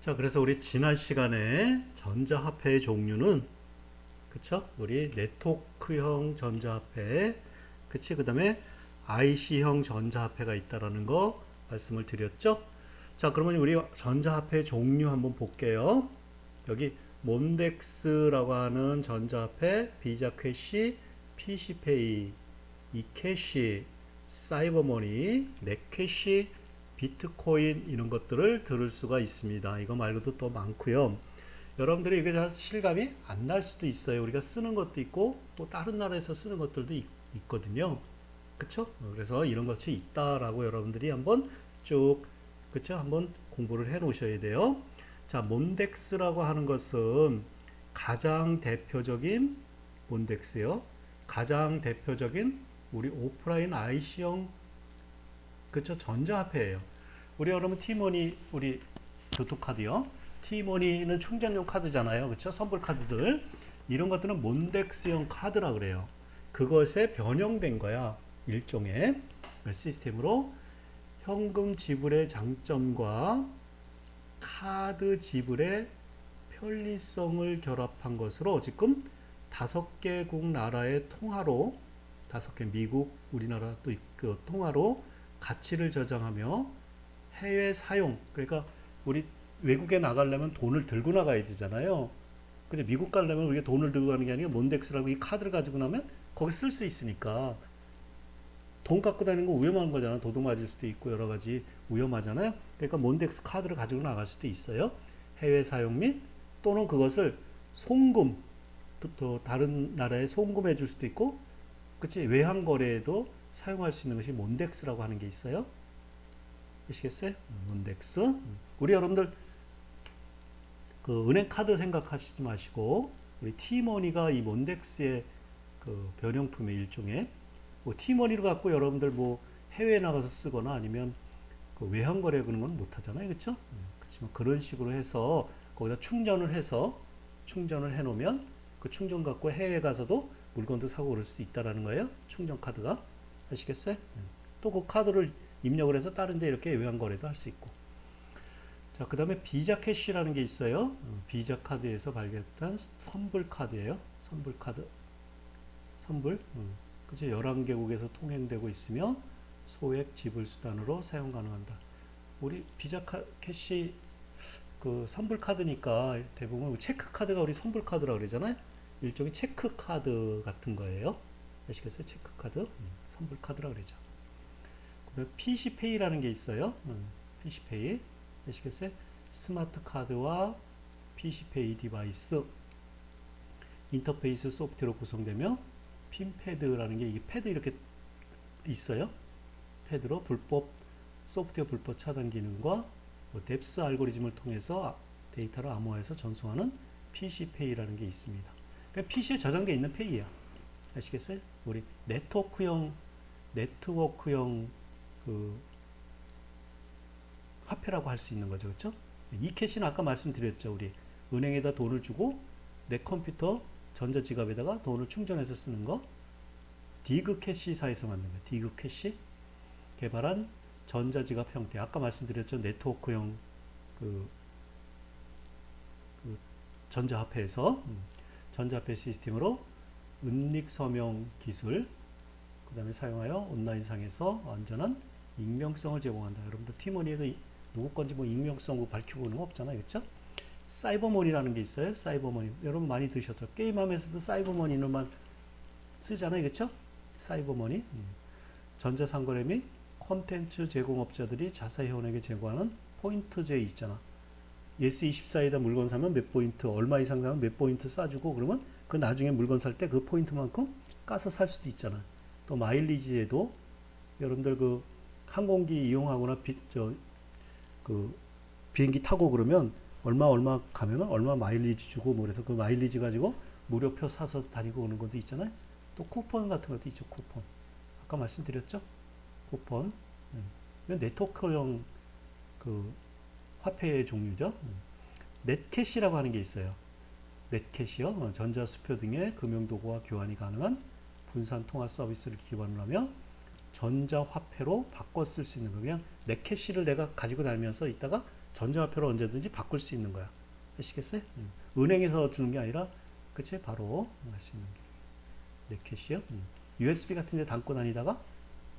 자, 그래서 우리 지난 시간에 전자화폐의 종류는 그쵸? 우리 네트워크형 전자화폐, 그치? 그 다음에 IC형 전자화폐가 있다라는 거 말씀을 드렸죠? 자, 그러면 우리 전자화폐 종류 한번 볼게요. 여기 몬덱스라고 하는 전자화폐, 비자 캐시, PC페이, 이캐시, 사이버머니, 넷캐시, 비트코인 이런 것들을 들을 수가 있습니다. 이거 말고도 또 많고요. 여러분들이 이게 잘 실감이 안 날 수도 있어요. 우리가 쓰는 것도 있고 또 다른 나라에서 쓰는 것들도 있, 거든요 그쵸? 그래서 이런 것이 있다라고 여러분들이 한번 쭉 그쵸? 한번 공부를 해 놓으셔야 돼요. 자, 몬덱스라고 하는 것은 가장 대표적인 몬덱스요. 가장 대표적인 우리 오프라인 IC형 그쵸 전자화폐예요. 우리 여러분 티머니 우리 교통카드요. 티머니는 충전용 카드잖아요. 그쵸 선불 카드들 이런 것들은 몬덱스형 카드라 그래요. 그것에 변형된 거야 일종의 시스템으로 현금 지불의 장점과 카드 지불의 편리성을 결합한 것으로 지금 다섯 개국 나라의 통화로 다섯 개 미국 우리나라 또 있고 통화로 가치를 저장하며 해외 사용 그러니까 우리 외국에 나가려면 돈을 들고 나가야 되잖아요. 근데 미국 가려면 우리가 돈을 들고 가는 게 아니라 몬덱스라고 이 카드를 가지고 나면 거기 쓸 수 있으니까 돈 갖고 다니는 거 위험한 거잖아. 도둑 맞을 수도 있고 여러 가지 위험하잖아요. 그러니까 몬덱스 카드를 가지고 나갈 수도 있어요. 해외 사용 및 또는 그것을 송금 또, 또 다른 나라에 송금해 줄 수도 있고 그치 외환 거래에도 사용할 수 있는 것이 몬덱스라고 하는 게 있어요. 아시겠어요? 몬덱스. 우리 여러분들 그 은행 카드 생각하시지 마시고 우리 티머니가 이 몬덱스의 그 변형품의 일종의 뭐 티머니를 갖고 여러분들 뭐 해외에 나가서 쓰거나 아니면 그 외환 거래 그런 건 못 하잖아요. 그렇죠? 그렇지만 그런 식으로 해서 거기다 충전을 해서 충전을 해 놓으면 그 충전 갖고 해외 가서도 물건도 사고 그럴 수 있다라는 거예요. 충전 카드가. 아시겠어요? 또 그 카드를 입력을 해서 다른 데 이렇게 외환 거래도 할 수 있고. 자, 그 다음에 비자 캐시라는 게 있어요. 어, 비자 카드에서 발견한 선불 카드예요. 선불 카드. 선불. 음. 그죠? 11개국에서 통행되고 있으며 소액 지불 수단으로 사용 가능한다. 우리 비자 카, 캐시 그 선불 카드니까 대부분 체크 카드가 우리 선불 카드라고 그러잖아요. 일종의 체크 카드 같은 거예요. 아시겠어요? 체크 카드. 음, 선불 카드라고 그러죠. 그다음에 PC페이라는 게 있어요. 음, PC페이. 아시겠어요? 스마트 카드와 PC페이 디바이스 인터페이스 소프트웨어로 구성되며 핀패드라는 게 이게 패드 이렇게 있어요. 패드로 불법 소프트웨어 불법 차단 기능과 뭐 뎁스 알고리즘을 통해서 데이터를 암호화해서 전송하는 PC페이라는 게 있습니다. 그러니까 PC에 저장되어 있는 페이야. 아시겠어요? 우리 네트워크형 네트워크형 그 화폐라고 할 수 있는 거죠. 그렇죠? 이 캐시는 아까 말씀드렸죠. 우리 은행에다 돈을 주고 내 컴퓨터 전자지갑에다가 돈을 충전해서 쓰는 거. 디그 캐시사에서 만든 거. 디그 캐시 개발한 전자지갑 형태. 아까 말씀드렸죠. 네트워크형 그, 그 전자화폐에서 음, 전자화폐 시스템으로 은닉 서명 기술 그 다음에 사용하여 온라인상에서 안전한 익명성을 제공한다. 여러분들 티머니에도 이- 누구 건지 뭐 익명성 뭐 밝히고 그런 거 없잖아요. 그렇죠? 사이버머니라는 게 있어요. 사이버머니. 여러분 많이 드셨죠? 게임하면서도 사이버머니는만 쓰잖아요. 그렇죠? 사이버머니. 음. 전자상거래 및 콘텐츠 제공업자들이 자사회원에게 제공하는 포인트제 있잖아. 예스24에다 물건 사면 몇 포인트, 얼마 이상 사면 몇 포인트 싸주고 그러면 그 나중에 물건 살 때 그 포인트만큼 까서 살 수도 있잖아. 또 마일리지에도 여러분들 그 항공기 이용하거나 비, 저, 그 비행기 타고 그러면 얼마 얼마 가면은 얼마 마일리지 주고 뭐 그래서 그 마일리지 가지고 무료표 사서 다니고 오는 것도 있잖아요. 또 쿠폰 같은 것도 있죠. 쿠폰. 아까 말씀드렸죠? 쿠폰. 음. 네트워크형 그 화폐의 종류죠. 음. 넷캐시라고 하는 게 있어요. 넷캐시요. 어, 전자수표 등의 금융도구와 교환이 가능한 분산 통화 서비스를 기반으로 하며 전자화폐로 바꿔 쓸 수 있는 거 그냥 내 캐시를 내가 가지고 다니면서 이따가 전자화폐로 언제든지 바꿀 수 있는 거야. 아시겠어요? 음. 은행에서 주는 게 아니라 그치 바로 할 수 있는 내 캐시요. 음. USB 같은 데 담고 다니다가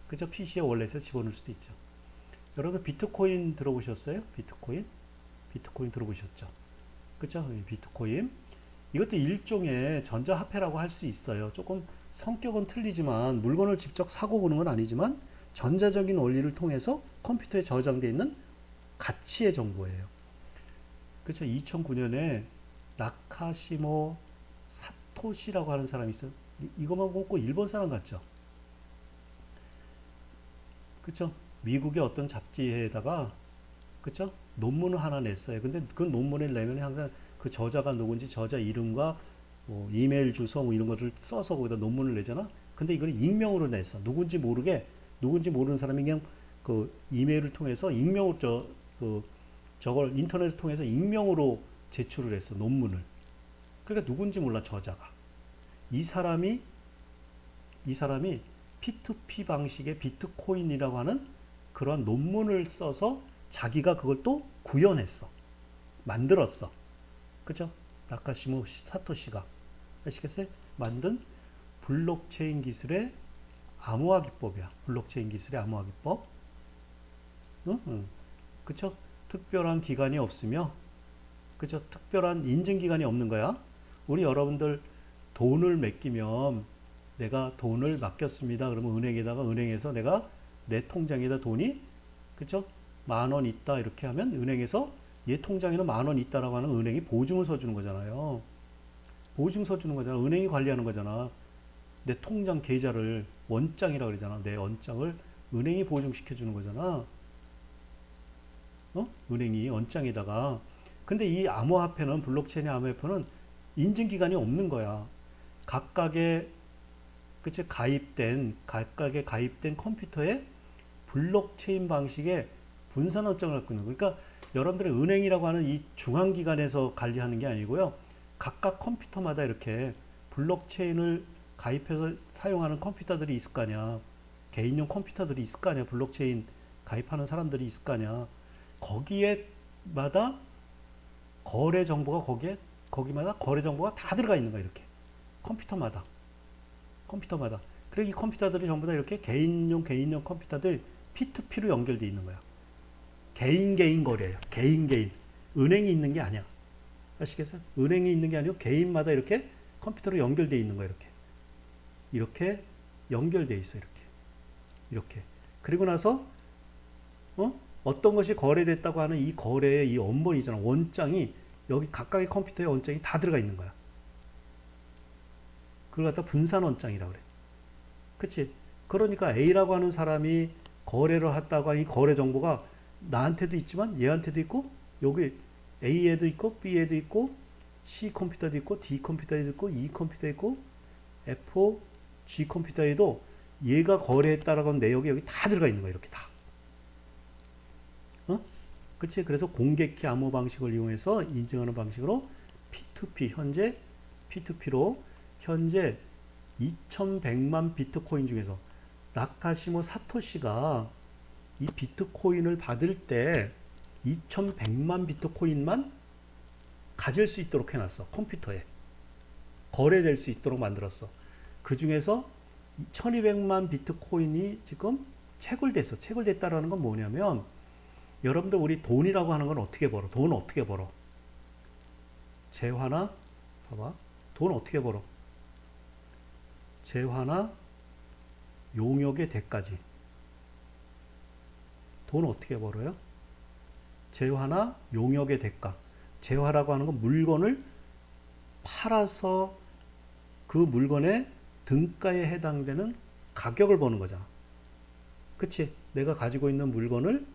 그저 PC에 월렛에 집어넣을 수도 있죠. 여러분 비트코인 들어보셨어요? 비트코인? 비트코인 들어보셨죠? 그쵸? 이 비트코인. 이것도 일종의 전자화폐라고 할 수 있어요. 조금 성격은 틀리지만 물건을 직접 사고 보는 건 아니지만 전자적인 원리를 통해서 컴퓨터에 저장되어 있는 가치의 정보예요. 그렇죠? 2009년에 나카시모 사토시라고 하는 사람이 있어요. 이- 이것만 보고 일본 사람 같죠? 그렇죠? 미국의 어떤 잡지에다가 그렇죠? 논문을 하나 냈어요. 근데 그 논문을 내면 항상 그 저자가 누군지 저자 이름과 뭐 이메일 주소 뭐 이런 것을 써서 거기다 논문을 내잖아. 근데 이걸 익명으로 냈어. 누군지 모르게 누군지 모르는 사람이 그냥 그 이메일을 통해서 익명으로 저, 그 저걸 인터넷을 통해서 익명으로 제출을 했어. 논문을. 그러니까 누군지 몰라 저자가. 이 사람이 이 사람이 P2P 방식의 비트코인이라고 하는 그런 논문을 써서 자기가 그걸 또 구현했어. 만들었어. 그죠? 나카시모 사토시가. 아시겠어요? 만든 블록체인 기술의 암호화 기법이야. 블록체인 기술의 암호화 기법. 응? 응. 그쵸? 특별한 기간이 없으며, 그쵸? 특별한 인증 기간이 없는 거야. 우리 여러분들 돈을 맡기면 내가 돈을 맡겼습니다. 그러면 은행에다가 은행에서 내가 내 통장에다 돈이 그쵸? 만 원 있다 이렇게 하면 은행에서 얘 통장에는 만 원 있다라고 하는 은행이 보증을 서주는 거잖아요. 보증 서주는 거잖아. 은행이 관리하는 거잖아. 내 통장 계좌를 원장이라 그러잖아. 내 원장을 은행이 보증시켜 주는 거잖아. 어? 은행이 원장에다가. 근데 이 암호화폐는 블록체인의 암호화폐는 인증 기간이 없는 거야. 각각의 그치 가입된 각각의 가입된 컴퓨터에 블록체인 방식의 분산 원장을 갖고 있는 거. 그러니까 여러분들의 은행이라고 하는 이 중앙기관에서 관리하는 게 아니고요. 각각 컴퓨터마다 이렇게 블록체인을 가입해서 사용하는 컴퓨터들이 있을 거 아니야. 개인용 컴퓨터들이 있을 거 아니야. 블록체인 가입하는 사람들이 있을 거 아니야. 거기에마다 거래 정보가 거기에 거기마다 거래 정보가 다 들어가 있는 거야. 이렇게 컴퓨터마다 컴퓨터마다. 그리고 이 컴퓨터들이 전부 다 이렇게 개인용 개인용 컴퓨터들 P2P로 연결돼 있는 거야. 개인 개인 거래예요. 개인 개인. 은행이 있는 게 아니야. 아시겠어요? 은행이 있는 게 아니고 개인마다 이렇게 컴퓨터로 연결돼 있는 거야. 이렇게. 이렇게 연결돼 있어. 이렇게. 이렇게. 그리고 나서 어? 어떤 것이 거래됐다고 하는 이 거래의 이 원본이 있잖아. 원장이 여기 각각의 컴퓨터에 원장이 다 들어가 있는 거야. 그걸 갖다 분산 원장이라 그래. 그치? 그러니까 A라고 하는 사람이 거래를 했다고 하는 이 거래 정보가 나한테도 있지만 얘한테도 있고 여기 A에도 있고 B에도 있고 C 컴퓨터도 있고 D 컴퓨터에도 있고 E 컴퓨터에 있고 F, G 컴퓨터에도 얘가 거래했다라고 하는 내역이 여기 다 들어가 있는 거야 이렇게 다. 어? 그치? 그래서 공개키 암호 방식을 이용해서 인증하는 방식으로 P2P 현재 P2P로 현재 2100만 비트코인 중에서 나카시모 사토시가 이 비트코인을 받을 때 2100만 비트코인만 가질 수 있도록 해놨어. 컴퓨터에. 거래될 수 있도록 만들었어. 그 중에서 1200만 비트코인이 지금 채굴됐어. 채굴됐다라는 건 뭐냐면 여러분들 우리 돈이라고 하는 건 어떻게 벌어? 돈 어떻게 벌어? 재화나 봐봐. 돈 어떻게 벌어? 재화나 용역의 대까지. 돈 어떻게 벌어요? 재화나 용역의 대가. 재화라고 하는 건 물건을 팔아서 그 물건의 등가에 해당되는 가격을 버는 거잖아. 그치? 내가 가지고 있는 물건을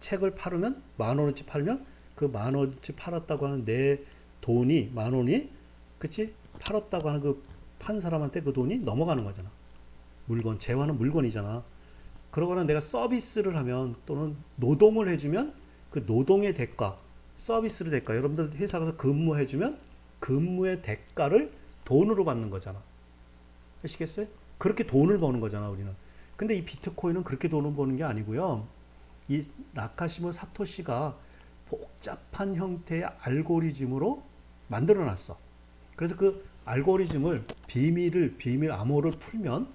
책을 팔으면 만 원어치 팔면 그 만 원어치 팔았다고 하는 내 돈이 만 원이 그치? 팔았다고 하는 그 판 사람한테 그 돈이 넘어가는 거잖아. 물건 재화는 물건이잖아. 그러거나 내가 서비스를 하면 또는 노동을 해주면 그 노동의 대가, 서비스의 대가, 여러분들 회사 가서 근무해주면 근무의 대가를 돈으로 받는 거잖아. 아시겠어요? 그렇게 돈을 버는 거잖아, 우리는. 근데 이 비트코인은 그렇게 돈을 버는 게 아니고요. 이 나카시모 사토시가 복잡한 형태의 알고리즘으로 만들어 놨어. 그래서 그 알고리즘을 비밀을 비밀 암호를 풀면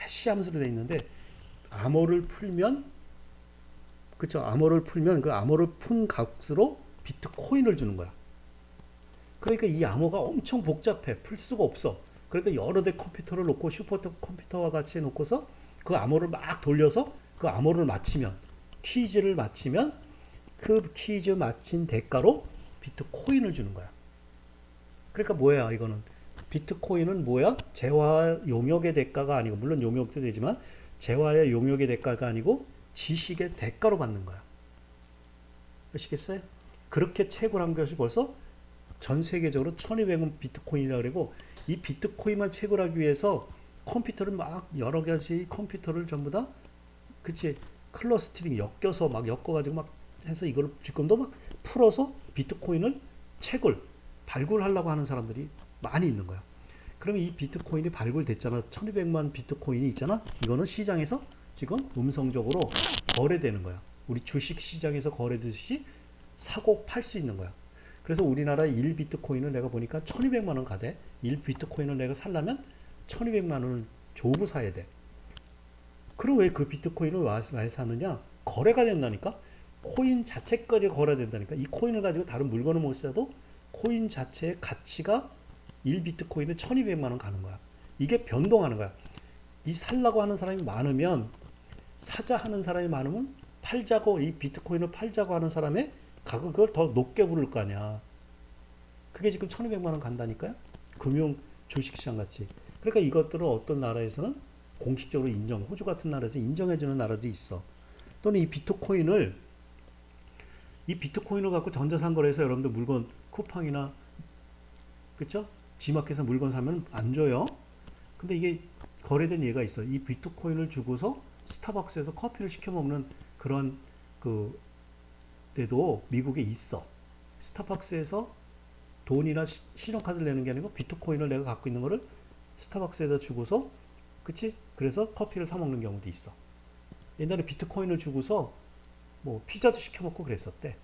해시 함수로 돼 있는데 암호를 풀면 그쵸 암호를 풀면 그 암호를 푼 값으로 비트코인을 주는 거야. 그러니까 이 암호가 엄청 복잡해. 풀 수가 없어. 그러니까 여러 대 컴퓨터를 놓고 슈퍼 컴퓨터와 같이 놓고서 그 암호를 막 돌려서 그 암호를 맞히면 퀴즈를 맞히면 그 퀴즈 맞힌 대가로 비트코인을 주는 거야. 그러니까 뭐야 이거는 비트코인은 뭐야? 재화 용역의 대가가 아니고 물론 용역도 되지만 재화의 용역의 대가가 아니고 지식의 대가로 받는 거야. 아시겠어요? 그렇게 채굴한 것이 벌써 전 세계적으로 1200원 비트코인이라고 그러고 이 비트코인만 채굴하기 위해서 컴퓨터를 막 여러 가지 컴퓨터를 전부 다 그치 클러스터링 엮여서 막 엮어가지고 막 해서 이걸 지금도 막 풀어서 비트코인을 채굴 발굴하려고 하는 사람들이 많이 있는 거야. 그러면 이 비트코인이 발굴됐잖아. 1200만 비트코인이 있잖아. 이거는 시장에서 지금 음성적으로 거래되는 거야. 우리 주식 시장에서 거래되듯이 사고 팔 수 있는 거야. 그래서 우리나라 1 비트코인을 내가 보니까 1200만 원 가대. 1 비트코인을 내가 살려면 1200만 원을 조부 사야 돼. 그럼 왜 그 비트코인을 왜 사느냐? 거래가 된다니까? 코인 자체까지 거래된다니까? 이 코인을 가지고 다른 물건을 못 사도 코인 자체의 가치가 1비트코인에 1200만 원 가는 거야. 이게 변동하는 거야. 이 살라고 하는 사람이 많으면 사자 하는 사람이 많으면 팔자고 이 비트코인을 팔자고 하는 사람의 가격을 더 높게 부를 거 아니야. 그게 지금 1200만 원 간다니까요. 금융 주식시장 같이. 그러니까 이것들을 어떤 나라에서는 공식적으로 인정, 호주 같은 나라에서 인정해주는 나라도 있어. 또는 이 비트코인을 이 비트코인을 갖고 전자상거래에서 여러분들 물건 쿠팡이나 그렇죠? 지마켓에서 물건 사면 안 줘요. 근데 이게 거래된 예가 있어. 이 비트코인을 주고서 스타벅스에서 커피를 시켜 먹는 그런 그 때도 미국에 있어. 스타벅스에서 돈이나 시- 신용카드를 내는 게 아니고 비트코인을 내가 갖고 있는 거를 스타벅스에다 주고서 그치? 그래서 커피를 사 먹는 경우도 있어. 옛날에 비트코인을 주고서 뭐 피자도 시켜 먹고 그랬었대.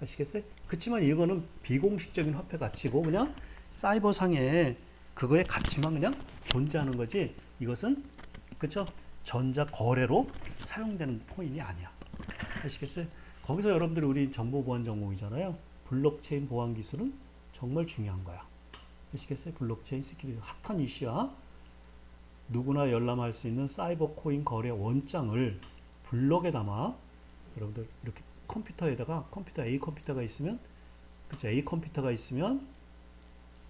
아시겠어요? 그렇지만 이거는 비공식적인 화폐 가치고 그냥 사이버상에 그거의 가치만 그냥 존재하는 거지. 이것은 그렇죠? 전자 거래로 사용되는 코인이 아니야. 아시겠어요? 거기서 여러분들이 우리 정보 보안 전공이잖아요. 블록체인 보안 기술은 정말 중요한 거야. 아시겠어요? 블록체인 스킬이 핫한 이슈야. 누구나 열람할 수 있는 사이버 코인 거래 원장을 블록에 담아 여러분들 이렇게 컴퓨터에다가 컴퓨터 A 컴퓨터가 있으면 그렇죠 A 컴퓨터가 있으면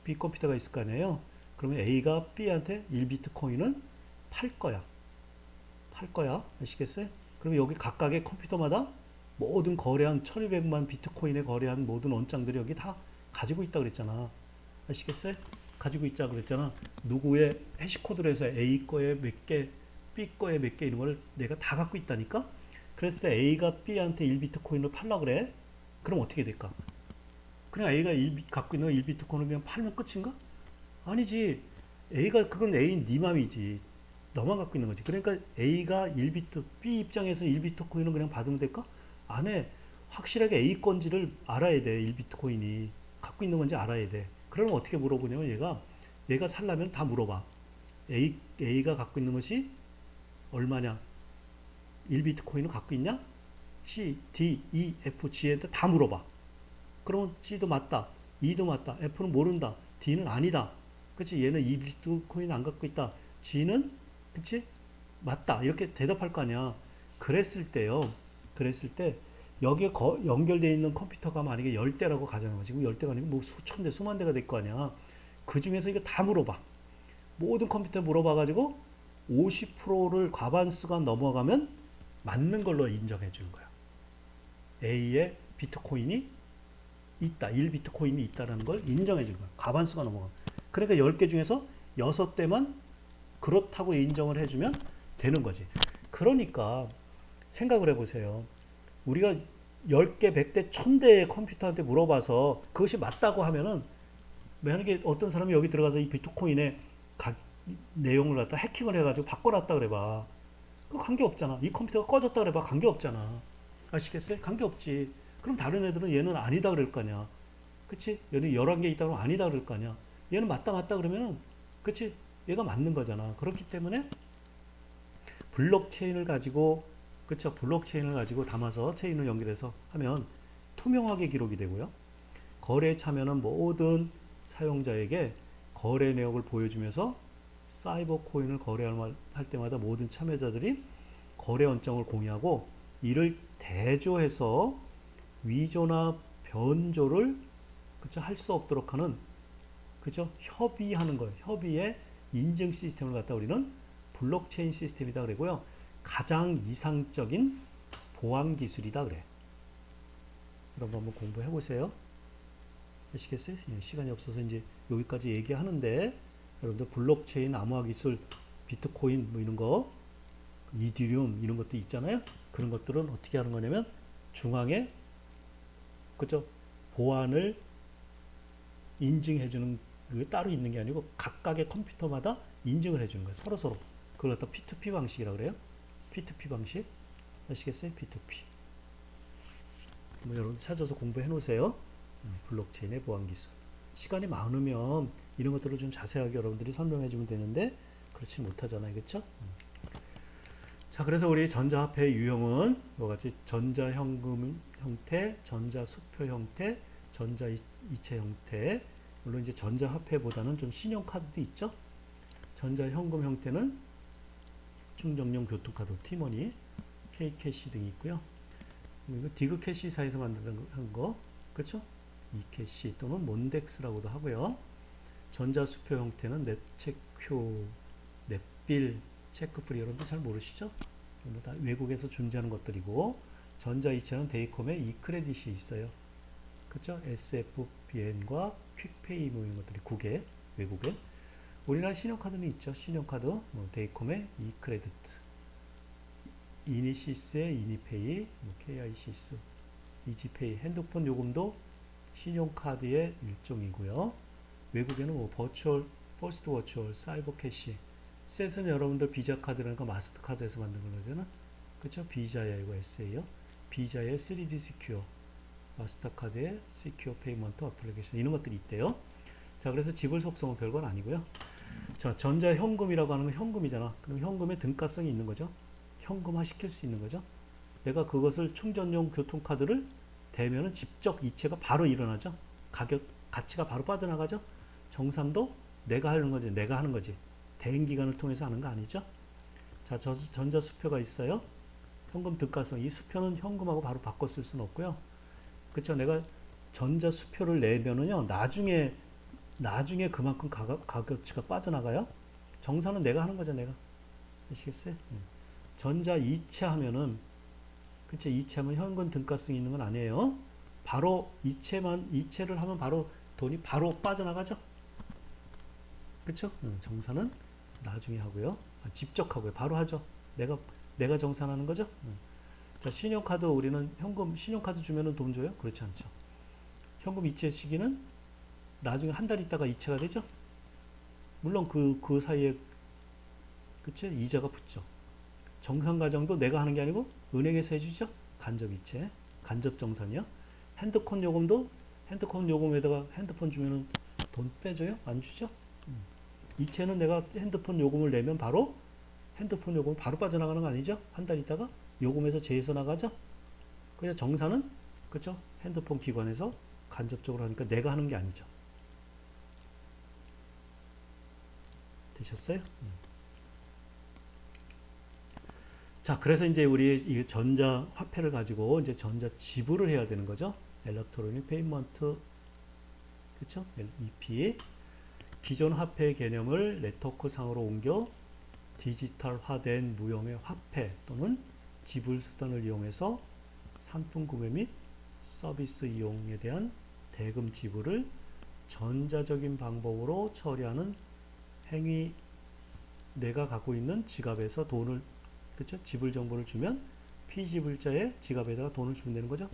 B 컴퓨터가 있을 거 아니에요. 그러면 A가 B한테 1비트 코인을 팔 거야. 팔 거야. 아시겠어요? 그럼 여기 각각의 컴퓨터마다 모든 거래한 1200만 비트코인에 거래한 모든 원장들이 여기 다 가지고 있다 그랬잖아. 아시겠어요? 가지고 있자 그랬잖아. 누구의 해시코드를 해서 A 거에 몇 개, B 거에 몇 개 이런 걸 내가 다 갖고 있다니까? 그랬을 때 A가 B한테 1비트코인을 팔라 그래. 그럼 어떻게 될까? 그냥 A가 1, 갖고 있는 1비트코인을 그냥 팔면 끝인가? 아니지. A가 그건 A 네 맘이지. 너만 갖고 있는 거지. 그러니까 A가 1비트, B 입장에서 1비트 코인을 그냥 받으면 될까? 안 해. 확실하게 A 건지를 알아야 돼. 1비트 코인이. 갖고 있는 건지 알아야 돼. 그러면 어떻게 물어보냐면 얘가 얘가 살려면 다 물어봐. A, A가 갖고 있는 것이 얼마냐? 1비트 코인을 갖고 있냐? C, D, E, F, G한테 다 물어봐. 그러면 C도 맞다. E도 맞다. F는 모른다. D는 아니다. 그치? 얘는 2비트코인 안 갖고 있다. G는 그치? 맞다. 이렇게 대답할 거 아니야. 그랬을 때요. 그랬을 때 여기에 거, 연결되어 있는 컴퓨터가 만약에 열 대라고 가정하면 지금 열 대가 아니고 뭐 수천 대, 수만 대가 될 거 아니야. 그 중에서 이거 다 물어봐. 모든 컴퓨터 물어봐 가지고 50%를 과반수가 넘어가면 맞는 걸로 인정해 주는 거야. A의 비트코인이 있다. 1 비트코인이 있다라는 걸 인정해 주는 거야. 과반수가 넘어가. 그러니까 10개 중에서 6대만 그렇다고 인정을 해 주면 되는 거지. 그러니까 생각을 해 보세요. 우리가 10개, 100대, 1000대의 컴퓨터한테 물어봐서 그것이 맞다고 하면은 만약에 어떤 사람이 여기 들어가서 이 비트코인의 가, 내용을 갖다 해킹을 해가지고 바꿔놨다 그래봐. 그 관계 없잖아. 이 컴퓨터가 꺼졌다 그래봐. 관계 없잖아. 아시겠어요? 관계없지. 그럼 다른 애들은 얘는 아니다 그럴 거 아니야. 그치? 얘는 11개 있다 그러면 아니다 그럴 거 아니야. 얘는 맞다 맞다 그러면은 그치? 얘가 맞는 거잖아. 그렇기 때문에 블록체인을 가지고 그쵸? 블록체인을 가지고 담아서 체인을 연결해서 하면 투명하게 기록이 되고요. 거래에 참여는 모든 사용자에게 거래 내역을 보여주면서 사이버 코인을 거래할 때마다 모든 참여자들이 거래 원장을 공유하고 이를 대조해서 위조나 변조를 그쵸 할 수 없도록 하는 그죠 협의하는 거예요. 협의의 인증 시스템을 갖다 우리는 블록체인 시스템이다 그러고요. 가장 이상적인 보안 기술이다 그래. 여러분 한번 공부해 보세요. 아시겠어요? 예, 시간이 없어서 이제 여기까지 얘기하는데 여러분들 블록체인 암호화 기술 비트코인 뭐 이런 거 이디리움 이런 것도 있잖아요. 그런 것들은 어떻게 하는 거냐면 중앙에 그죠 보안을 인증해 주는 그 따로 있는 게 아니고 각각의 컴퓨터마다 인증을 해 주는 거예요. 서로 서로. 그걸 갖다 P2P 방식이라고 그래요. P2P 방식. 아시겠어요? P2P. 뭐 여러분 찾아서 공부해 놓으세요. 음, 블록체인의 보안 기술. 시간이 많으면 이런 것들을 좀 자세하게 여러분들이 설명해 주면 되는데 그렇지 못하잖아요. 그렇죠? 자, 그래서 우리 전자화폐의 유형은 뭐 같이 전자현금 형태, 전자 수표 형태, 전자 이체 형태. 물론 이제 전자 화폐보다는 좀 신용 카드도 있죠. 전자 현금 형태는 충전용 교통카드, 티머니, K캐시 등이 있고요. 이거 디그 캐시사에서 만든 거, 그렇죠? 이캐시 또는 몬덱스라고도 하고요. 전자 수표 형태는 넷체큐, 넷빌, 체크프리 여러분들 잘 모르시죠? 다 외국에서 존재하는 것들이고 전자이체는 데이컴에 이 크레딧이 있어요. 그렇죠? SFBN과 퀵페이 뭐 이런 것들이 국외, 외국에. 우리나라 신용카드는 있죠. 신용카드, 뭐 데이컴의 이 크레딧, 이니시스의 이니페이, 뭐 KI시스, 이지페이, 핸드폰 요금도 신용카드의 일종이고요. 외국에는 뭐 버추얼, 퍼스트 버추얼, 사이버 캐시, 셋은 여러분들 비자 카드라는 마스터 카드에서 만든 거잖아. 그렇죠? 비자야 이거 S예요. 비자의 3D 시큐어, 마스터카드의 시큐어 페이먼트 어플리케이션 이런 것들이 있대요. 자, 그래서 지불 속성은 별건 아니고요. 자, 전자 현금이라고 하는 건 현금이잖아. 그럼 현금에 등가성이 있는 거죠. 현금화 시킬 수 있는 거죠. 내가 그것을 충전용 교통카드를 대면은 직접 이체가 바로 일어나죠. 가격 가치가 바로 빠져나가죠. 정산도 내가 하는 거지. 내가 하는 거지. 대행 기관을 통해서 하는 거 아니죠? 자, 저 전자 수표가 있어요. 현금 등가성. 이 수표는 현금하고 바로 쓸 수는 없고요. 그렇죠? 내가 전자 수표를 내면은요. 나중에 나중에 그만큼 가격, 가격치가 빠져나가요. 정산은 내가 하는 거죠, 내가. 아시겠어요? 예. 전자 이체 하면은 그쵸 이체하면 현금 등가성이 있는 건 아니에요. 바로 이체만 이체를 하면 바로 돈이 바로 빠져나가죠. 그쵸? 응, 정산은 나중에 하고요. 아, 직접 하고요. 바로 하죠. 내가 내가 정산하는 거죠. 응. 자 신용카드 우리는 현금 신용카드 주면은 돈 줘요? 그렇지 않죠. 현금 이체 시기는 나중에 한 달 있다가 이체가 되죠. 물론 그그 사이에 그치 이자가 붙죠. 정산 과정도 내가 하는 게 아니고 은행에서 해주죠. 간접 이체, 간접 정산이요. 핸드폰 요금도 핸드폰 요금에다가 핸드폰 주면은 돈 빼줘요? 안 주죠? 음. 이체는 내가 핸드폰 요금을 내면 바로 핸드폰 요금 바로 빠져나가는 거 아니죠? 한 달 있다가 요금에서 제해서 나가죠? 그래서 정산은 그렇죠? 핸드폰 기관에서 간접적으로 하니까 내가 하는 게 아니죠. 되셨어요? 음. 자, 그래서 이제 우리 이 전자 화폐를 가지고 이제 전자 지불을 해야 되는 거죠. 엘렉트로닉 페이먼트 그렇죠? EP 기존 화폐 개념을 네트워크 상으로 옮겨 디지털화된 무형의 화폐 또는 지불 수단을 이용해서 상품 구매 및 서비스 이용에 대한 대금 지불을 전자적인 방법으로 처리하는 행위 내가 갖고 있는 지갑에서 돈을 그렇죠? 지불 정보를 주면 피지불자의 지갑에다가 돈을 주면 되는 거죠.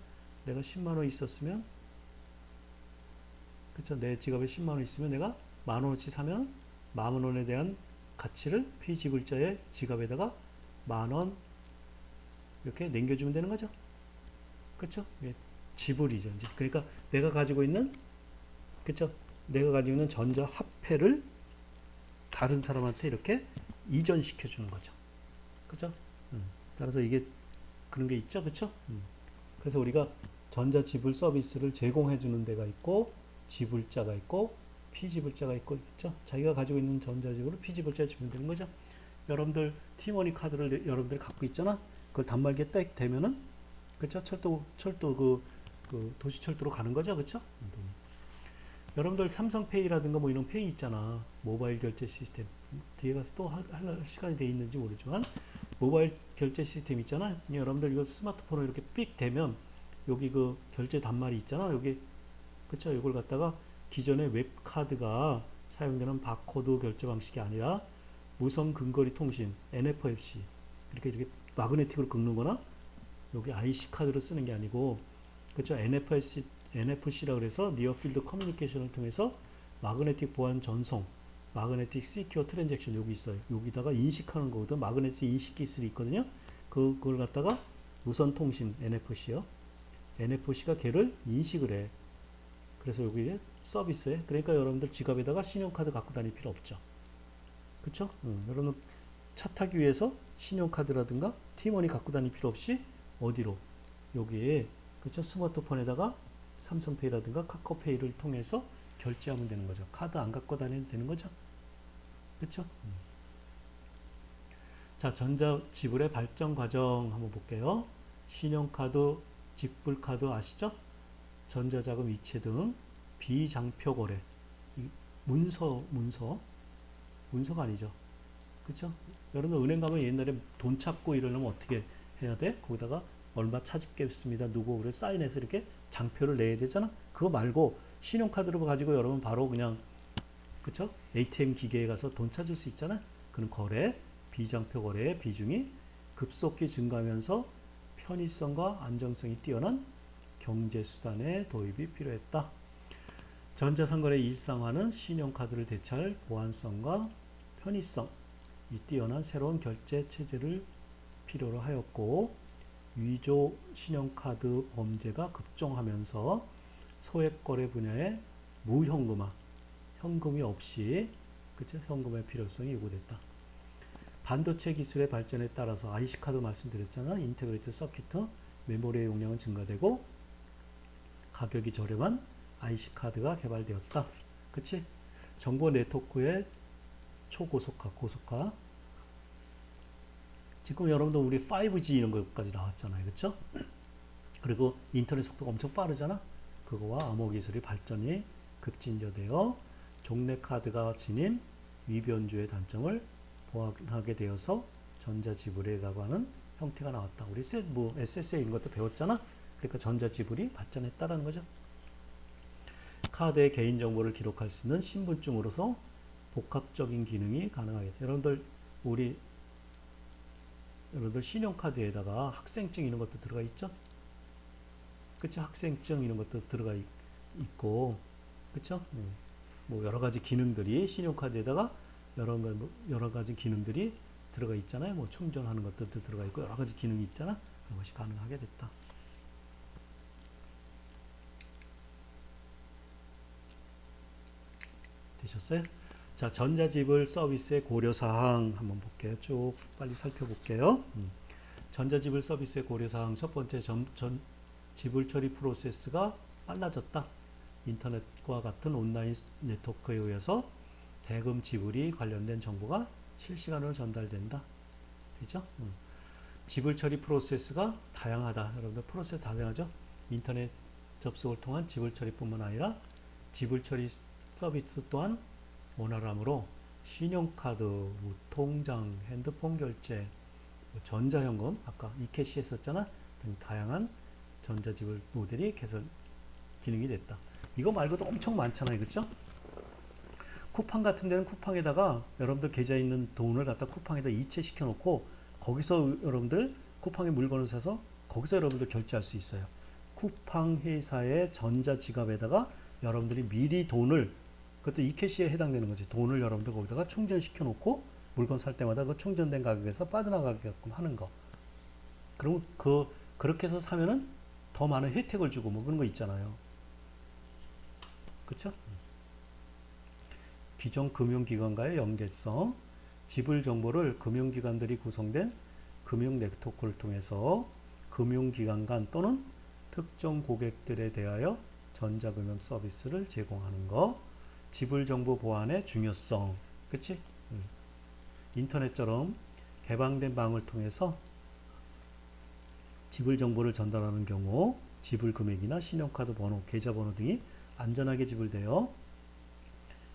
내가 10만 원 있었으면 그렇죠? 내 지갑에 10만 원 있으면 내가 만 원어치 사면 만 원에 대한 가치를 피지불자의 지갑에다가 만원 이렇게 남겨주면 되는 거죠. 그쵸? 예, 지불이죠. 이제 그러니까 내가 가지고 있는 그쵸? 내가 가지고 있는 전자 화폐를 다른 사람한테 이렇게 이전시켜 주는 거죠. 그죠? 음, 따라서 이게 그런 게 있죠. 그쵸? 음. 그래서 우리가 전자 지불 서비스를 제공해 주는 데가 있고 지불자가 있고 피지불자가 있고 있죠. 자기가 가지고 있는 전자 지불을 피지불자에 주면 되는 거죠. 여러분들 티머니 카드를 내- 여러분들 갖고 있잖아. 그걸 단말기에 딱 대면은 그쵸? 철도 철도 그, 그 도시 철도로 가는 거죠. 그쵸? 음. 여러분들 삼성페이라든가 뭐 이런 페이 있잖아. 모바일 결제 시스템. 뒤에 가서 또 할, 할 시간이 돼 있는지 모르지만 모바일 결제 시스템 있잖아. 여러분들 이거 스마트폰을 이렇게 삑 대면 여기 그 결제 단말이 있잖아. 여기 그쵸? 이걸 갖다가 기존의 웹카드가 사용되는 바코드 결제 방식이 아니라 무선 근거리 통신 NFC 이렇게 이렇게 마그네틱으로 긁는 거나 여기 IC 카드를 쓰는 게 아니고 그렇죠 NFC NFC라 그래서 니어 필드 커뮤니케이션을 통해서 마그네틱 보안 전송 마그네틱 시큐어 트랜잭션 여기 있어요. 여기다가 인식하는 거거든. 마그네틱 인식 기술이 있거든요. 그- 그걸 갖다가 무선 통신 NFC요. NFC가 걔를 인식을 해. 그래서 여기에 서비스에 그러니까 여러분들 지갑에다가 신용카드 갖고 다닐 필요 없죠 그쵸? 응, 여러분 차 타기 위해서 신용카드라든가 티머니 갖고 다닐 필요 없이 어디로 여기에 그쵸? 스마트폰에다가 삼성페이라든가 카카오페이를 통해서 결제하면 되는 거죠. 카드 안 갖고 다녀도 되는 거죠. 그쵸? 음. 자, 전자 지불의 발전 과정 한번 볼게요. 신용카드, 직불카드 아시죠? 전자자금 이체 등 비장표 거래. 이 문서, 문서. 문서가 아니죠. 그쵸? 여러분 은행 가면 옛날에 돈 찾고 이러려면 어떻게 해야 돼? 거기다가 얼마 찾겠습니다. 누구 그래 사인해서 이렇게 장표를 내야 되잖아. 그거 말고 신용카드로 가지고 여러분 바로 그냥 그쵸? ATM 기계에 가서 돈 찾을 수 있잖아. 그런 거래, 비장표 거래의 비중이 급속히 증가하면서 편의성과 안정성이 뛰어난 경제 수단의 도입이 필요했다. 전자상거래 일상화는 신용카드를 대체할 보안성과 편의성 이 뛰어난 새로운 결제 체제를 필요로 하였고 위조 신용카드 범죄가 급증하면서 소액거래 분야의 무현금화, 현금이 없이 그쵸? 현금의 필요성이 요구됐다. 반도체 기술의 발전에 따라서 IC 카드 말씀드렸잖아. 인테그레이트 서킷 메모리의 용량은 증가되고 가격이 저렴한 IC 카드가 개발되었다. 그치? 정보 네트워크의 초고속화, 고속화. 지금 여러분들 우리 5G 이런 것까지 나왔잖아요. 그쵸? 그리고 인터넷 속도가 엄청 빠르잖아. 그거와 암호 기술의 발전이 급진저되어 종래 카드가 지닌 위변조의 단점을 보완하게 되어서 전자지불이라고 하는 형태가 나왔다. 우리 세- 뭐 SSA 이런 것도 배웠잖아. 그러니까 전자지불이 발전했다라는 거죠. 카드의 개인정보를 기록할 수 있는 신분증으로서 복합적인 기능이 가능하겠다. 여러분들 우리 여러분들 신용카드에다가 학생증 이런 것도 들어가 있죠? 그쵸? 학생증 이런 것도 들어가 있, 고 그쵸? 음. 뭐 여러 가지 기능들이 신용카드에다가 여러, 여러 가지 기능들이 들어가 있잖아요. 뭐 충전하는 것들도 들어가 있고 여러 가지 기능이 있잖아. 그런 것이 가능하게 됐다. 되셨어요? 자, 전자지불 서비스의 고려 사항 한번 볼게요. 쭉 빨리 살펴볼게요. 음. 전자지불 서비스의 고려 사항 첫 번째 전, 전 지불 처리 프로세스가 빨라졌다. 인터넷과 같은 온라인 네트워크에 의해서 대금 지불이 관련된 정보가 실시간으로 전달된다. 되죠? 음. 지불 처리 프로세스가 다양하다. 여러분들 프로세스 다양하죠? 인터넷 접속을 통한 지불 처리뿐만 아니라 지불 처리 서비스 또한 원활함으로 신용카드, 뭐 통장, 핸드폰 결제, 뭐 전자현금, 아까 이캐시 했었잖아. 등 다양한 전자지불 모델이 개선 기능이 됐다. 이거 말고도 엄청 많잖아요. 그쵸? 쿠팡 같은 데는 쿠팡에다가 여러분들 계좌에 있는 돈을 갖다 쿠팡에다 이체시켜 놓고 거기서 여러분들 쿠팡에 물건을 사서 거기서 여러분들 결제할 수 있어요. 쿠팡 회사의 전자 지갑에다가 여러분들이 미리 돈을 그것도 이캐시에 해당되는 거지. 돈을 여러분들 거기다가 충전시켜 놓고 물건 살 때마다 그 충전된 가격에서 빠져나가게끔 하는 거. 그럼 그 그렇게 해서 사면은 더 많은 혜택을 주고 뭐 그런 거 있잖아요. 그쵸? 기존 금융기관과의 연계성, 지불 정보를 금융기관들이 구성된 금융 네트워크를 통해서 금융기관 간 또는 특정 고객들에 대하여 전자금융 서비스를 제공하는 거, 지불 정보 보안의 중요성, 그치? 음. 인터넷처럼 개방된 방을 통해서 지불 정보를 전달하는 경우 지불 금액이나 신용카드 번호, 계좌 번호 등이 안전하게 지불되어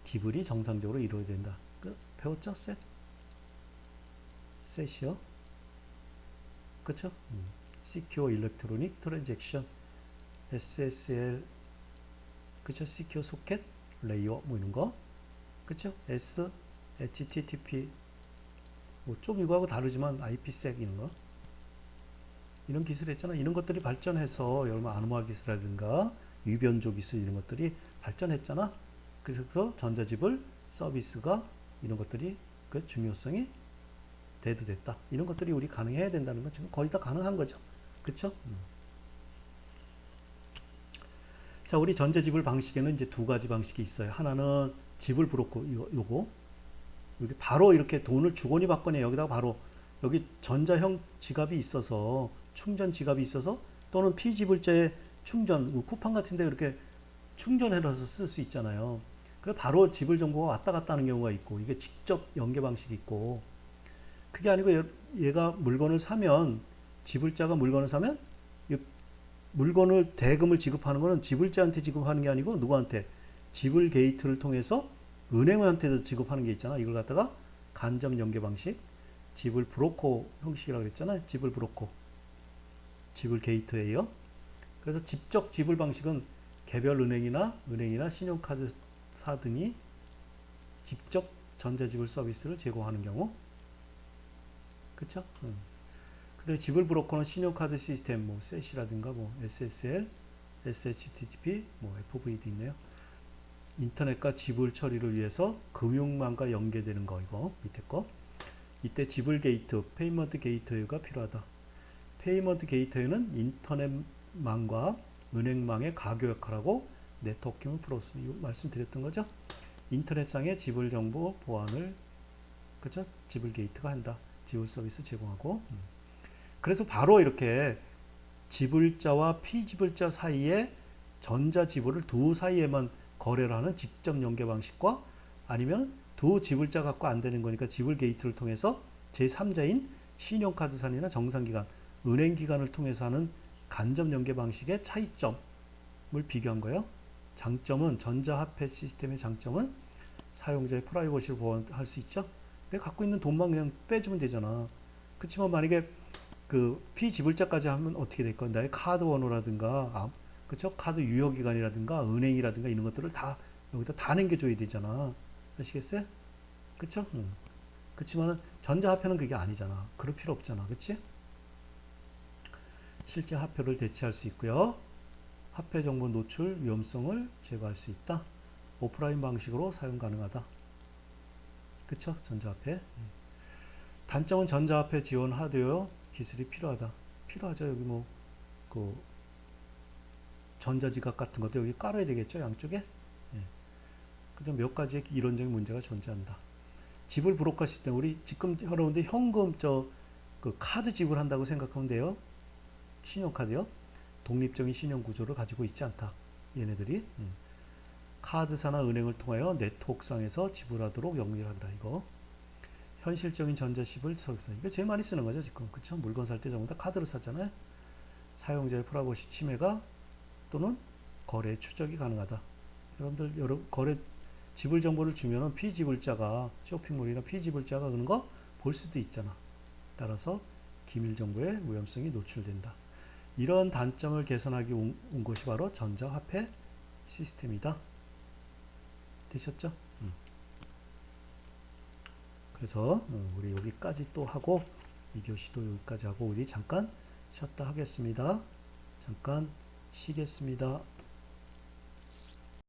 지불이 정상적으로 이루어야 된다. 그 배웠죠? 셋? 셋이요? 그쵸? 음. Secure Electronic Transaction SSL 그쵸? Secure Socket Layer 뭐 이런 거 그쵸? S HTTP 뭐 좀 이거하고 다르지만 IPsec 이런 거 이런 기술 했잖아. 이런 것들이 발전해서 여러분 암호화 기술이라든가 유변조 기술 이런 것들이 발전했잖아. 그래서 전자지불 서비스가 이런 것들이 그 중요성이 대두됐다. 이런 것들이 우리 가능해야 된다는 건 지금 거의 다 가능한 거죠. 그렇죠? 자, 우리 전자지불 방식에는 이제 두 가지 방식이 있어요. 하나는 지불 브로커 이거 요거 여기 바로 이렇게 돈을 주거니 받거니 여기다가 바로 여기 전자형 지갑이 있어서 충전 지갑이 있어서 또는 피지불자의 충전 뭐 쿠팡 같은데 이렇게 충전해서 쓸 수 있잖아요. 그래 바로 지불 정보가 왔다 갔다 하는 경우가 있고 이게 직접 연계 방식이 있고 그게 아니고 얘- 얘가 물건을 사면 지불자가 물건을 사면 이 물건을 대금을 지급하는 거는 지불자한테 지급하는 게 아니고 누구한테 지불 게이트를 통해서 은행한테도 지급하는 게 있잖아. 이걸 갖다가 간접 연계 방식, 지불 브로커 형식이라고 그랬잖아요. 지불 브로커, 지불 게이트웨이요. 그래서 직접 지불 방식은 개별 은행이나 은행이나 신용카드사 등이 직접 전자지불 서비스를 제공하는 경우, 그렇죠? 음. 그다음에 지불 브로커는 신용카드 시스템, 뭐 셋이라든가 뭐 SSL, SHTTP, 뭐 FV도 있네요. 인터넷과 지불 처리를 위해서 금융망과 연계되는 거 이거 밑에 거. 이때 지불 게이트, 페이먼트 게이트웨이가 필요하다. 페이먼트 게이트웨이는 인터넷망과 은행망의 가교 역할하고 네트워킹을. 이거 말씀드렸던 거죠. 인터넷상의 지불 정보 보안을 그죠? 지불 게이트가 한다. 지불 서비스 제공하고. 음. 그래서 바로 이렇게 지불자와 피지불자 사이에 전자 지불을 두 사이에만 거래를 하는 직접 연계 방식과 아니면 두 지불자 갖고 안 되는 거니까 지불 게이트를 통해서 제3자인 신용카드사나 정상기관, 은행기관을 통해서 하는 간접 연계 방식의 차이점을 비교한 거예요. 장점은 전자화폐 시스템의 장점은 사용자의 프라이버시를 보호할 수 있죠. 내가 갖고 있는 돈만 그냥 빼주면 되잖아. 그렇지만 만약에 그 피지불자까지 하면 어떻게 될까? 나의 카드 번호라든가 아, 그렇죠? 카드 유효 기간이라든가 은행이라든가 이런 것들을 다 여기다 다 남겨줘야 되잖아. 아시겠어요? 그렇죠? 응. 그렇지만은 전자화폐는 그게 아니잖아. 그럴 필요 없잖아. 그렇지? 실제 화폐를 대체할 수 있고요. 화폐 정보 노출 위험성을 제거할 수 있다. 오프라인 방식으로 사용 가능하다. 그렇죠? 전자화폐. 예. 단점은 전자화폐 지원 하드웨어 기술이 필요하다. 필요하죠. 여기 뭐 그 전자지갑 같은 것도 여기 깔아야 되겠죠. 양쪽에. 예. 그다음 몇 가지의 이론적인 문제가 존재한다. 지불 브로커 시스템 우리 지금 여러분들 현금 저 그 카드 지불한다고 생각하면 돼요. 신용카드요. 독립적인 신용 구조를 가지고 있지 않다. 얘네들이 예. 카드사나 은행을 통하여 네트워크상에서 지불하도록 연결한다. 이거 현실적인 전자시불 서비스 이거 제일 많이 쓰는 거죠 지금 그쵸 물건 살 때 전부 다 카드로 사잖아요. 사용자의 프라이버시 침해가 또는 거래 추적이 가능하다. 여러분들 여러 거래 지불 정보를 주면은 피지불자가 쇼핑몰이나 피지불자가 그런 거 볼 수도 있잖아. 따라서 기밀 정보의 위험성이 노출된다. 이런 단점을 개선하기 온, 온 것이 바로 전자화폐 시스템이다. 되셨죠? 음. 그래서 어, 우리 여기까지 또 하고 이 교시도 여기까지 하고 우리 잠깐 쉬었다 하겠습니다. 잠깐 쉬겠습니다.